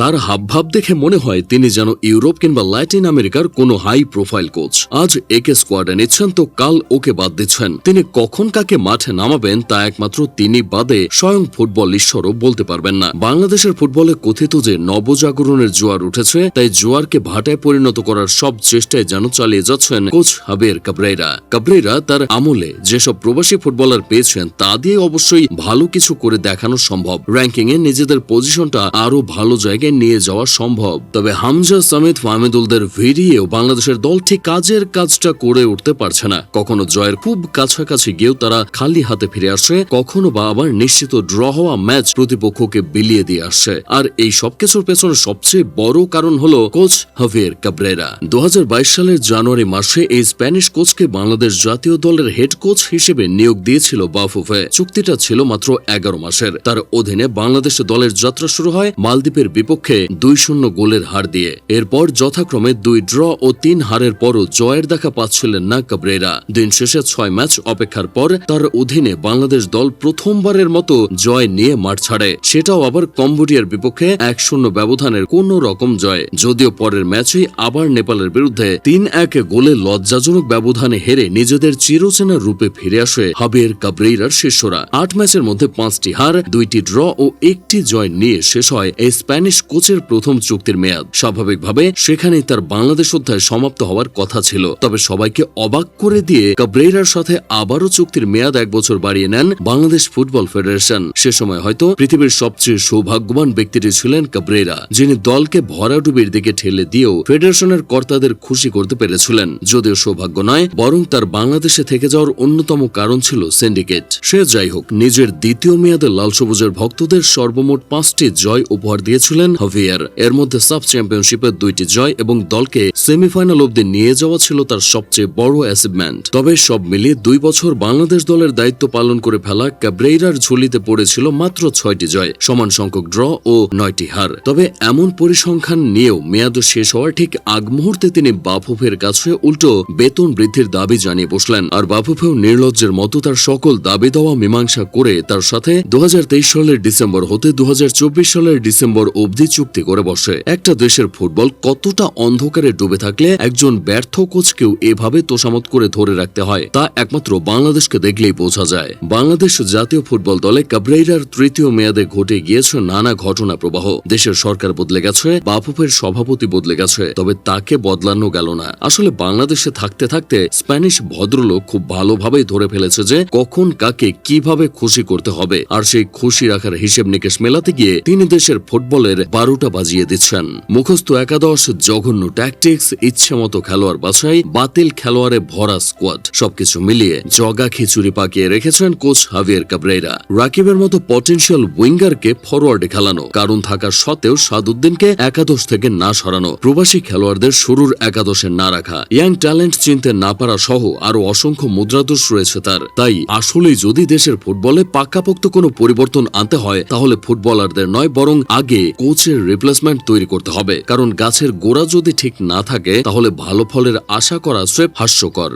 তার হাবভাব দেখে মনে হয় তিনি যেন ইউরোপ কিংবা ল্যাটিন আমেরিকার কোনো হাই প্রোফাইল কোচ। আজ একে স্কোয়াডে নিচ্ছেন, তো কাল ওকে বাদ দিচ্ছেন। তিনি কখন কাকে মাঠে নামাবেন, তা একমাত্র তিনি বাদে স্বয়ং ফুটবল ঈশ্বরও বলতে পারবেন না। বাংলাদেশের ফুটবলে কথিত যে নবজাগরণের জোয়ার উঠেছে, তাই জোয়ারকে ভাটায় পরিণত করার সব চেষ্টায় যেন চালিয়ে যাচ্ছেন কোচ হাবের কাবরেরা কাবরেরা তার আমলে যেসব প্রবাসী ফুটবলার পেয়েছেন, তা দিয়ে অবশ্যই ভালো কিছু করে দেখানো সম্ভব। র্যাঙ্কিংয়ে নিজেদের পজিশনটা আরও ভালো জায়গায় নিয়ে যাওয়া সম্ভব। তবে হামজা সামিদ ফাহমিদুলদের ভিড়িয়েও বাংলাদেশের দল ঠিক কাজের কাজটা করে উঠতে পারছে না। কখনো জয়ের খুব কাছাকাছি গিয়েও তারা খালি হাতে ফিরে আসে কখনো বা আবার নিশ্চিত ড্র হওয়া ম্যাচ প্রতিপক্ষকে বিলিয়ে দিয়ে আসছে। আর এই সবকিছুর পেছনে সবচেয়ে বড় কারণ হলো কোচ হাভিয়ের কাবরেরা দু সালের জানুয়ারি মাসে এই স্প্যানিশ কোচকে বাংলাদেশ জাতীয় দলের হেড কোচ হিসেবে নিয়োগ দিয়েছিল বাফুফে। চুক্তিটা ছিল মাত্র এগারো মাসের। তার অধীনে বাংলাদেশ দলের যাত্রা শুরু হয় মালদ্বীপের বিপক্ষে। দুই শূন্য গোলের হার দিয়ে। এরপর যথাক্রমে দুই ড্র ও তিন হারের পরও জয়ের দেখা পাচ্ছিলেন না কাবরেরা। দিন শেষে ছয় ম্যাচ অপেক্ষার পর তার অধীনে বাংলাদেশ দল প্রথমবারের মতো জয় নিয়ে মাঠ ছাড়ে। সেটাও আবার কম্বোডিয়ার বিপক্ষে এক শূন্য ব্যবধানের কোন রকম জয়। যদিও পরের ম্যাচেই আবার নেপালের বিরুদ্ধে তিন এক গোলে লজ্জাজনক ব্যবধানে হেরে নিজেদের চিরচেনা রূপে ফিরে আসে হাবের কাবরেইরার শিষ্যরা। আট ম্যাচের মধ্যে পাঁচটি হার, দুইটি ড্র ও একটি জয় নিয়ে শেষ হয় এই স্প্যানিশ কোচের প্রথম চুক্তির মেয়াদ। স্বাভাবিকভাবে সেখানেই তার বাংলাদেশ অধ্যায় সমাপ্ত হওয়ার কথা ছিল। তবে সবাইকে অবাক করে দিয়ে কাবরেইরার সাথে আবারও চুক্তির মেয়াদ এক বছর বাড়িয়ে নেন বাংলাদেশ ফুটবল ফেডারেশন। সে সময় হয়তো পৃথিবীর সবচেয়ে সৌভাগ্যবান ব্যক্তিটি ছিলেন কাবরেরা, যিনি দলকে ভরাডুবির দিকে ঠেলে দিয়েও ফেডারেশনের কর্তাদের খুশি করতে পেরেছিলেন। যদিও সৌভাগ্য নয়, বরং তার বাংলাদেশে থেকে যাওয়ার অন্যতম কারণ ছিল সিন্ডিকেট। সে যাই হোক, নিজের দ্বিতীয় মেয়াদে লাল সবুজের ভক্তদের সর্বমোট পাঁচটি জয় উপহার দিয়েছিলেন হাভিয়ার এর মধ্যে সাব চ্যাম্পিয়নশিপের দুইটি জয় এবং দলকে সেমিফাইনাল অব্দি নিয়ে যাওয়া ছিল তার সবচেয়ে বড় অ্যাচিভমেন্ট তবে সব মিলিয়ে দুই বছর বাংলাদেশ দলের দায়িত্ব পালন করে ফেলা ক্যাব্রেইরার ঝুলিতে পড়েছিল মাত্র ছয়টি জয়, সমান সংখ্যক ড্র ও নয়টি হার। তবে এমন পরিসংখ্যান নিয়েও মেয়াদ শেষ হওয়ার ঠিক আগ মুহূর্তে তিনি বাফুফের কাছে উল্টো বেতন বৃদ্ধির দাবি জানিয়ে বসলেন। আর বাফুফেও নির্লজ্জের মতো তার সকল দাবি দেওয়া মীমাংসা করে তার সাথে দু হাজার তেইশ সালের ডিসেম্বর হতে দু হাজার চব্বিশ সালের ডিসেম্বর অবধি চুক্তি করে বসে। একটা দেশের ফুটবল কতটা অন্ধকারে ডুবে থাকলে একজন ব্যর্থ কোচকেও এভাবে তোষামত করে ধরে রাখতে হয়, তা একমাত্র বাংলাদেশকে দেখলেই বোঝা যায়। বাংলাদেশ জাতীয় ফুটবল দলে কাবরেইরার তৃতীয় মেয়াদে ঘটে গিয়েছে নানা ঘটনা প্রবাহ। দেশের সরকার বদলে গেছে, বাফুফের সভাপতি বদলে গেছে, তবে তাকে বদলানো গেল না। আসলে বাংলাদেশে থাকতে থাকতে স্প্যানিশ ভদ্রলোক খুব ভালোভাবেই ধরে ফেলেছে যে কখন কাকে কীভাবে খুশি করতে হবে, আর সেই খুশি রাখার হিসেব নিকেশ মেলাতে গিয়ে তিনি দেশের ফুটবলের বারোটা বাজিয়ে দিচ্ছেন। মুখস্থ একাদশ, জঘন্য ট্যাকটিক্স ইচ্ছে মতো খেলোয়াড় বাছাই, বাতিল খেলোয়াড়ে ভরা স্কোয়াড সবকিছু মিলিয়ে জগা খিচুড়ি পাকিয়ে রেখেছেন কোচ হাভিয়ার কাবরেরা রাকিবের মতো পটেনশিয়াল উইঙ্গারকে ফরওয়ার্ডে খেলানো, কারণ থাকা সত্ত্বেও সাদুদ্দিনকে একাদশ থেকে না সরানো, প্রবাসী খেলোয়াড়দের শুরুর একাদশে না রাখা। ইয়াং ট্যালেন্ট চিনতে না পারা সহ আরও অসংখ্য মুদ্রাদোষ রয়েছে তার। তাই আসলেই যদি দেশের ফুটবলে পাকাপোক্ত কোনো পরিবর্তন আনতে হয়, তাহলে ফুটবলারদের নয়, বরং আগে কোচের রিপ্লেসমেন্ট তৈরি করতে হবে। কারণ গাছের গোড়া যদি ঠিক না থাকে, তাহলে ভালো ফলের আশা করা স্রেফ হাস্যকর।